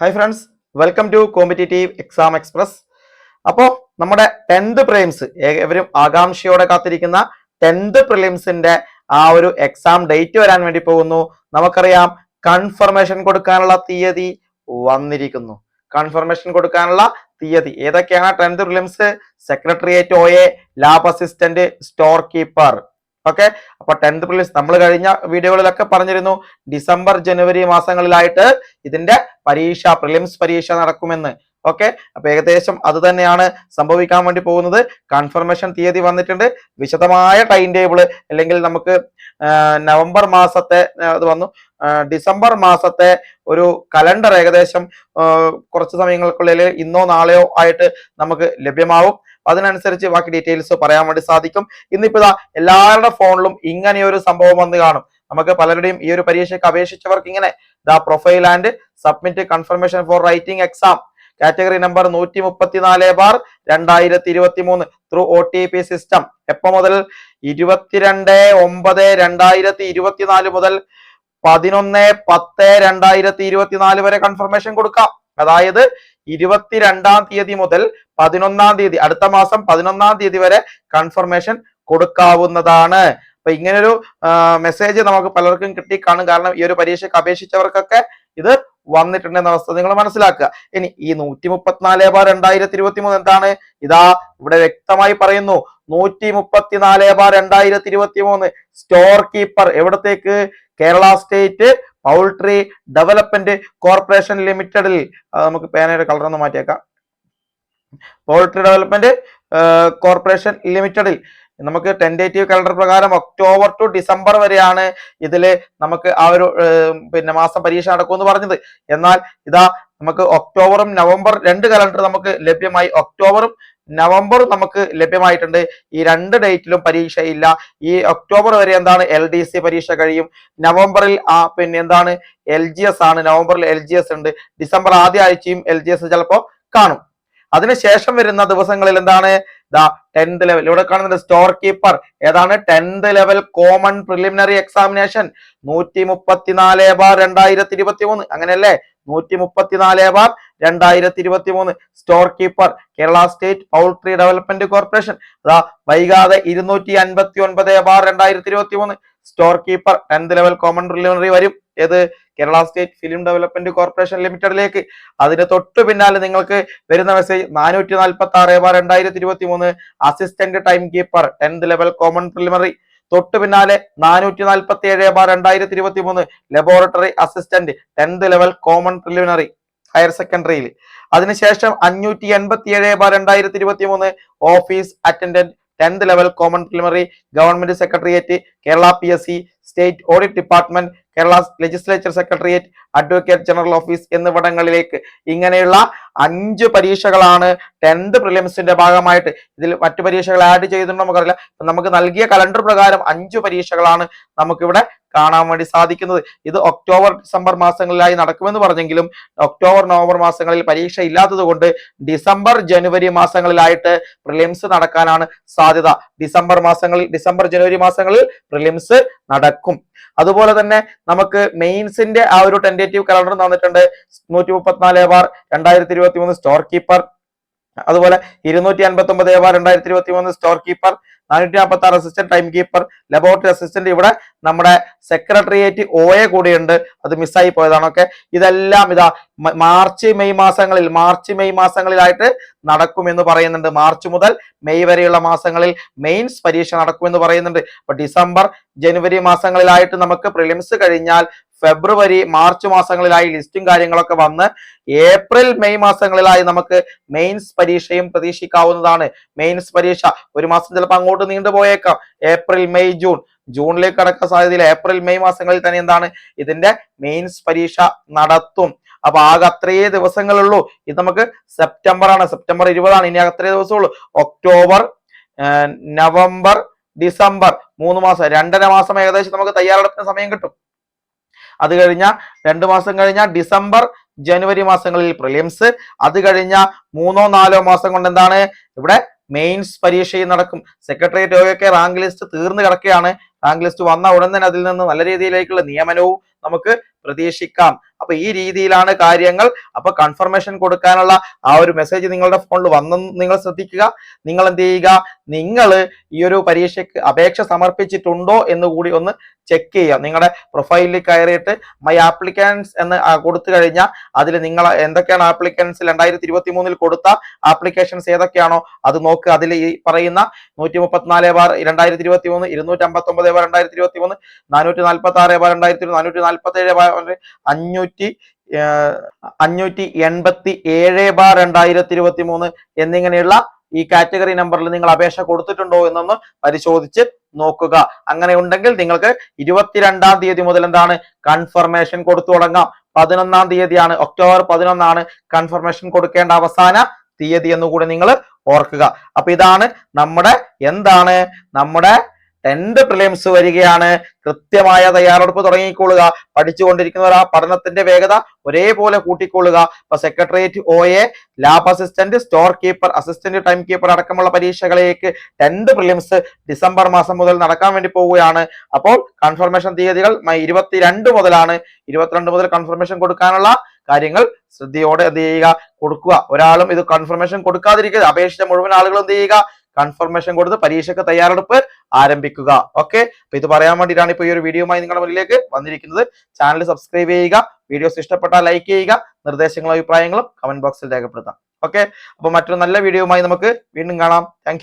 Hi friends welcome to competitive exam express അപ്പോൾ നമ്മുടെ tenth prelims ഏവരും ആകാംക്ഷയോടെ കാത്തിരിക്കുന്ന ടെൻത്ത് പ്രിലിംസിന്റെ ആ ഒരു എക്സാം ഡേറ്റ് വരാൻ വേണ്ടി പോകുന്നു. നമുക്കറിയാം കൺഫർമേഷൻ കൊടുക്കാനുള്ള തീയതി വന്നിരിക്കുന്നു. കൺഫർമേഷൻ കൊടുക്കാനുള്ള തീയതി ഏതൊക്കെയാണ് tenth prelims secretariat O A lab assistant store keeper okay? അപ്പൊ ടെൻത്ത് പ്രിലിംസ് നമ്മൾ കഴിഞ്ഞ വീഡിയോകളിലൊക്കെ പറഞ്ഞിരുന്നു. ഡിസംബർ ജനുവരി മാസങ്ങളിലായിട്ട് ഇതിന്റെ പരീക്ഷ പ്രിലിംസ് പരീക്ഷ നടക്കുമെന്ന്. ഓക്കെ? അപ്പൊ ഏകദേശം അത് തന്നെയാണ് സംഭവിക്കാൻ വേണ്ടി പോകുന്നത്. കൺഫർമേഷൻ തീയതി വന്നിട്ടുണ്ട്. വിശദമായ ടൈം ടേബിൾ അല്ലെങ്കിൽ നമുക്ക് നവംബർ മാസത്തെ അത് വന്നു. ഡിസംബർ മാസത്തെ ഒരു കലണ്ടർ ഏകദേശം കുറച്ച് സമയങ്ങൾക്കുള്ളിൽ ഇന്നോ നാളെയോ ആയിട്ട് നമുക്ക് ലഭ്യമാവും. അതിനനുസരിച്ച് ബാക്കി ഡീറ്റെയിൽസ് പറയാൻ വേണ്ടി സാധിക്കും. ഇന്നിപ്പോ ഇതാ എല്ലാവരുടെ ഫോണിലും ഇങ്ങനെ ഒരു സംഭവം വന്ന് കാണും. നമുക്ക് പലരുടെയും ഈ ഒരു പരീക്ഷയ്ക്ക് അപേക്ഷിച്ചവർക്ക് ഇങ്ങനെ the profile and submit confirmation for writing exam category number നൂറ്റി മുപ്പത്തിനാല് ബാർ രണ്ടായിരത്തി ഇരുപത്തി മൂന്ന് through O T P system എപ്പോ മുതൽ? ഇരുപത്തിരണ്ട് ഒമ്പത് രണ്ടായിരത്തി ഇരുപത്തിനാല് മുതൽ പതിനൊന്ന് പത്ത് രണ്ടായിരത്തി ഇരുപത്തിനാല് വരെ കൺഫർമേഷൻ കൊടുക്കാം. അതായത് ഇരുപത്തിരണ്ടാം തീയതി മുതൽ പതിനൊന്നാം തീയതി അടുത്ത മാസം പതിനൊന്നാം തീയതി വരെ കൺഫർമേഷൻ കൊടുക്കാവുന്നതാണ്. അപ്പൊ ഇങ്ങനൊരു മെസ്സേജ് നമുക്ക് പലർക്കും കിട്ടി കാണും. കാരണം ഈ ഒരു പരീക്ഷയ്ക്ക് അപേക്ഷിച്ചവർക്കൊക്കെ ഇത് വന്നിട്ടുണ്ടെന്ന അവസ്ഥ നിങ്ങൾ മനസ്സിലാക്കുക. ഇനി ഈ നൂറ്റി മുപ്പത്തിനാല് ബാർ രണ്ടായിരത്തി ഇരുപത്തി മൂന്ന് എന്താണ്? ഇതാ ഇവിടെ വ്യക്തമായി പറയുന്നു. നൂറ്റി മുപ്പത്തിനാല് ബാർ രണ്ടായിരത്തി ഇരുപത്തി മൂന്ന് store keeper എവിടത്തേക്ക്? Kerala state poultry development corporation ലിമിറ്റഡിൽ നമുക്ക് പേനയുടെ കളർ ഒന്ന് മാറ്റിയേക്കാം. പൗൾട്രി ഡെവലപ്മെന്റ് കോർപ്പറേഷൻ ലിമിറ്റഡിൽ നമുക്ക് ടെൻഡേറ്റീവ് കലണ്ടർ പ്രകാരം ഒക്ടോബർ ടു ഡിസംബർ വരെയാണ് ഇതിൽ നമുക്ക് ആ ഒരു പിന്നെ മാസം പരീക്ഷ നടക്കുമെന്ന് പറഞ്ഞത്. എന്നാൽ ഇതാ നമുക്ക് ഒക്ടോബറും നവംബർ രണ്ട് കലണ്ടർ നമുക്ക് ലഭ്യമായി. ഒക്ടോബറും നവംബറും നമുക്ക് ലഭ്യമായിട്ടുണ്ട്. ഈ രണ്ട് ഡേറ്റിലും പരീക്ഷയില്ല. ഈ ഒക്ടോബർ വരെ എന്താണ്? എൽ ഡി സി പരീക്ഷ കഴിയും. നവംബറിൽ ആ പിന്നെ എന്താണ്? എൽ ജി എസ് ആണ്. നവംബറിൽ എൽ ജി എസ് ഉണ്ട്. ഡിസംബർ ആദ്യ ആഴ്ചയും എൽ ജി എസ് ചിലപ്പോൾ കാണും. അതിനുശേഷം വരുന്ന ദിവസങ്ങളിൽ എന്താണ്? ദാ ടെൻത്ത് ലെവൽ ഇവിടെ കാണുന്നത് സ്റ്റോർ കീപ്പർ ഏതാണ്? Tenth level common preliminary examination നൂറ്റി മുപ്പത്തിനാല് ബാർ രണ്ടായിരത്തി ഇരുപത്തി മൂന്ന് അങ്ങനെയല്ലേ? നൂറ്റി മുപ്പത്തിനാല് ബാർ രണ്ടായിരത്തി ഇരുപത്തി മൂന്ന് store keeper Kerala state poultry development corporation അതാ വൈകാതെ ഇരുന്നൂറ്റി അൻപത്തി ഒൻപത് ബാർ രണ്ടായിരത്തി ഇരുപത്തി മൂന്ന് store keeper tenth level common preliminary വരും. ഏത്? Kerala state film development corporation ലിമിറ്റഡിലേക്ക് അതിന് തൊട്ട് പിന്നാലെ നിങ്ങൾക്ക് വരുന്ന മെസ്സേജ് നാനൂറ്റി നാൽപ്പത്തി ആറ് ബാർ രണ്ടായിരത്തി ഇരുപത്തി മൂന്ന് assistant time keeper tenth level common preliminary തൊട്ട് പിന്നാലെ നാനൂറ്റി നാൽപ്പത്തി ഏഴ് ബാർ രണ്ടായിരത്തി ഇരുപത്തി മൂന്ന് laboratory assistant tenth level common preliminary higher സെക്കൻഡറിയിൽ അതിനുശേഷം അഞ്ഞൂറ്റി എൺപത്തി ഏഴ് ബാർ രണ്ടായിരത്തി ഇരുപത്തി മൂന്ന് office attendant tenth level common preliminary government secretariat Kerala P S C state audit department Kerala legislature secretariat advocate general office എന്നിവിടങ്ങളിലേക്ക് ഇങ്ങനെയുള്ള അഞ്ച് പരീക്ഷകളാണ് ടെൻത്ത് പ്രിലിംസിന്റെ ഭാഗമായിട്ട് ഇതിൽ മറ്റു പരീക്ഷകൾ ആഡ് ചെയ്തിട്ടുണ്ടോ നമുക്കറിയില്ല. നമുക്ക് നൽകിയ കലണ്ടർ പ്രകാരം അഞ്ച് പരീക്ഷകളാണ് നമുക്കിവിടെ കാണാൻ വേണ്ടി സാധിക്കുന്നത്. ഇത് ഒക്ടോബർ ഡിസംബർ മാസങ്ങളിലായി നടക്കുമെന്ന് പറഞ്ഞെങ്കിലും ഒക്ടോബർ നവംബർ മാസങ്ങളിൽ പരീക്ഷ ഇല്ലാത്തത് കൊണ്ട് ഡിസംബർ ജനുവരി മാസങ്ങളിലായിട്ട് പ്രിലിംസ് നടക്കാനാണ് സാധ്യത. ഡിസംബർ മാസങ്ങളിൽ ഡിസംബർ ജനുവരി മാസങ്ങളിൽ പ്രിലിംസ് നടക്കും. അതുപോലെ തന്നെ നമുക്ക് മെയിൻസിന്റെ ആ ഒരു ടെൻഡേറ്റീവ് കലണ്ടർ തന്നിട്ടുണ്ട്. നൂറ്റി മുപ്പത്തിനാല് ബാർ രണ്ടായിരത്തി ഇരുപത്തി മൂന്ന് സ്റ്റോർ കീപ്പർ അതുപോലെ ഇരുന്നൂറ്റി അൻപത്തി ഒമ്പത് ബാർ രണ്ടായിരത്തി ഇരുപത്തി മൂന്ന് സ്റ്റോർ കീപ്പർ നാനൂറ്റി നാൽപ്പത്തി ആറ് assistant time keeper laboratory assistant ഇവിടെ നമ്മുടെ സെക്രട്ടേറിയറ്റ് ഒ എ കൂടിയുണ്ട്. അത് മിസ്സായി പോയതാണ്. ഓക്കെ ഇതെല്ലാം ഇതാ മാർച്ച് മെയ് മാസങ്ങളിൽ മാർച്ച് മെയ് മാസങ്ങളിലായിട്ട് നടക്കുമെന്ന് പറയുന്നുണ്ട്. മാർച്ച് മുതൽ മെയ് വരെയുള്ള മാസങ്ങളിൽ മെയിൻസ് പരീക്ഷ നടക്കുമെന്ന് പറയുന്നുണ്ട്. അപ്പൊ ഡിസംബർ ജനുവരി മാസങ്ങളിലായിട്ട് നമുക്ക് പ്രിലിംസ് കഴിഞ്ഞാൽ ഫെബ്രുവരി മാർച്ച് മാസങ്ങളിലായി ലിസ്റ്റും കാര്യങ്ങളൊക്കെ വന്ന് ഏപ്രിൽ മെയ് മാസങ്ങളിലായി നമുക്ക് മെയിൻസ് പരീക്ഷയും പ്രതീക്ഷിക്കാവുന്നതാണ്. മെയിൻസ് പരീക്ഷ ഒരു മാസം ചിലപ്പോൾ അങ്ങോട്ട് നീണ്ടുപോയേക്കാം ഏപ്രിൽ മെയ് ജൂൺ. ജൂണിലേക്ക് കടക്കാൻ സാധ്യതയില്ല. ഏപ്രിൽ മെയ് മാസങ്ങളിൽ തന്നെ എന്താണ്? ഇതിന്റെ മെയിൻസ് പരീക്ഷ നടത്തും. അപ്പൊ ആകെ അത്രയേ ദിവസങ്ങളുള്ളൂ. ഇത് നമുക്ക് സെപ്റ്റംബർ ആണ് സെപ്റ്റംബർ ഇരുപതാണ്. ഇനി അത്രയേ ദിവസമുള്ളൂ. October November December. മൂന്ന് മാസം. രണ്ടര മാസം ഏകദേശം നമുക്ക് തയ്യാറെടുപ്പിന് സമയം കിട്ടും. അത് കഴിഞ്ഞ രണ്ട് മാസം കഴിഞ്ഞ ഡിസംബർ ജനുവരി മാസങ്ങളിൽ പ്രിലിംസ്. അത് കഴിഞ്ഞ മൂന്നോ നാലോ മാസം കൊണ്ട് എന്താണ്? ഇവിടെ മെയിൻസ് പരീക്ഷയും നടക്കും. സെക്രട്ടേറിയറ്റ് ഒക്കെ റാങ്ക് ലിസ്റ്റ് തീർന്നു കിടക്കുകയാണ്. റാങ്ക് ലിസ്റ്റ് വന്ന ഉടൻ തന്നെ അതിൽ നിന്ന് നല്ല രീതിയിലേക്കുള്ള നിയമനവും നമുക്ക് പ്രതീക്ഷിക്കാം. അപ്പൊ ഈ രീതിയിലാണ് കാര്യങ്ങൾ. അപ്പൊ കൺഫർമേഷൻ കൊടുക്കാനുള്ള ആ ഒരു മെസ്സേജ് നിങ്ങളുടെ ഫോണിൽ വന്നെന്ന് നിങ്ങൾ ശ്രദ്ധിക്കുക. നിങ്ങൾ എന്ത് ചെയ്യുക? നിങ്ങൾ ഈ ഒരു പരീക്ഷയ്ക്ക് അപേക്ഷ സമർപ്പിച്ചിട്ടുണ്ടോ എന്ന് കൂടി ഒന്ന് ചെക്ക് ചെയ്യുക. നിങ്ങളുടെ പ്രൊഫൈലിൽ കയറിയിട്ട് മൈ ആപ്ലിക്കൻസ് എന്ന് കൊടുത്തു കഴിഞ്ഞാൽ അതിൽ നിങ്ങൾ എന്തൊക്കെയാണ് ആപ്ലിക്കൻസ് രണ്ടായിരത്തി ഇരുപത്തി മൂന്നിൽ കൊടുത്ത ആപ്ലിക്കേഷൻസ് ഏതൊക്കെയാണോ അത് നോക്കുക അതിൽ ഈ പറയുന്ന നൂറ്റി മുപ്പത്തിനാല് ബാർ രണ്ടായിരത്തി ഇരുപത്തി മൂന്ന് ഇരുന്നൂറ്റി അമ്പത്തി ഒമ്പത് ബാർ രണ്ടായിരത്തി ഇരുപത്തി മൂന്ന് നാനൂറ്റി നാൽപ്പത്തി ആറ് ബാർ രണ്ടായിരത്തി നാനൂറ്റി നാൽപ്പത്തി ഏഴ് ബാർ അഞ്ഞൂറ്റി അഞ്ഞൂറ്റി എൺപത്തി ഏഴ് ബാർ രണ്ടായിരത്തി ഇരുപത്തി മൂന്ന് എന്നിങ്ങനെയുള്ള ഈ കാറ്റഗറി നമ്പറിൽ നിങ്ങൾ അപേക്ഷ കൊടുത്തിട്ടുണ്ടോ എന്നൊന്ന് പരിശോധിച്ച് നോക്കുക. അങ്ങനെ ഉണ്ടെങ്കിൽ നിങ്ങൾക്ക് ഇരുപത്തിരണ്ടാം തീയതി മുതൽ എന്താണ്? കൺഫർമേഷൻ കൊടുത്തു തുടങ്ങാം. പതിനൊന്നാം തീയതിയാണ് ഒക്ടോബർ പതിനൊന്നാണ് കൺഫർമേഷൻ കൊടുക്കേണ്ട അവസാന തീയതി എന്നുകൂടി നിങ്ങൾ ഓർക്കുക. അപ്പൊ ഇതാണ് നമ്മുടെ എന്താണ്? നമ്മുടെ ടെൻത്ത് പ്രിലിംസ് വരികയാണ്. കൃത്യമായ തയ്യാറെടുപ്പ് തുടങ്ങിക്കൊള്ളുക. പഠിച്ചുകൊണ്ടിരിക്കുന്നവർ ആ പഠനത്തിന്റെ വേഗത ഒരേപോലെ കൂട്ടിക്കൊള്ളുക. ഇപ്പൊ secretariat O A lab assistant store keeper assistant time keeper അടക്കമുള്ള പരീക്ഷകളിലേക്ക് ടെൻത് പ്രിലിംസ് ഡിസംബർ മാസം മുതൽ നടക്കാൻ വേണ്ടി പോവുകയാണ്. അപ്പോൾ കൺഫർമേഷൻ തീയതികൾ ഇരുപത്തിരണ്ട് മുതലാണ്. ഇരുപത്തിരണ്ട് മുതൽ കൺഫർമേഷൻ കൊടുക്കാനുള്ള കാര്യങ്ങൾ ശ്രദ്ധയോടെ എന്ത് ചെയ്യുക? കൊടുക്കുക. ഒരാളും ഇത് കൺഫർമേഷൻ കൊടുക്കാതിരിക്കുക അപേക്ഷിച്ച മുഴുവൻ ആളുകളും എന്ത് ചെയ്യുക? കൺഫർമേഷൻ കൊടുത്ത് പരീക്ഷയ്ക്ക് തയ്യാറെടുപ്പ് ആരംഭിക്കുക. ഓക്കെ അപ്പൊ ഇത് പറയാൻ വേണ്ടിയിട്ടാണ് ഇപ്പൊ ഈ ഒരു വീഡിയോയുമായി നിങ്ങളുടെ മുന്നിലേക്ക് വന്നിരിക്കുന്നത്. ചാനൽ സബ്സ്ക്രൈബ് ചെയ്യുക. വീഡിയോസ് ഇഷ്ടപ്പെട്ടാൽ ലൈക്ക് ചെയ്യുക. നിർദ്ദേശങ്ങളും അഭിപ്രായങ്ങളും കമന്റ് ബോക്സിൽ രേഖപ്പെടുത്താം. ഓക്കെ അപ്പൊ മറ്റൊരു നല്ല വീഡിയോയുമായി നമുക്ക് വീണ്ടും കാണാം. താങ്ക്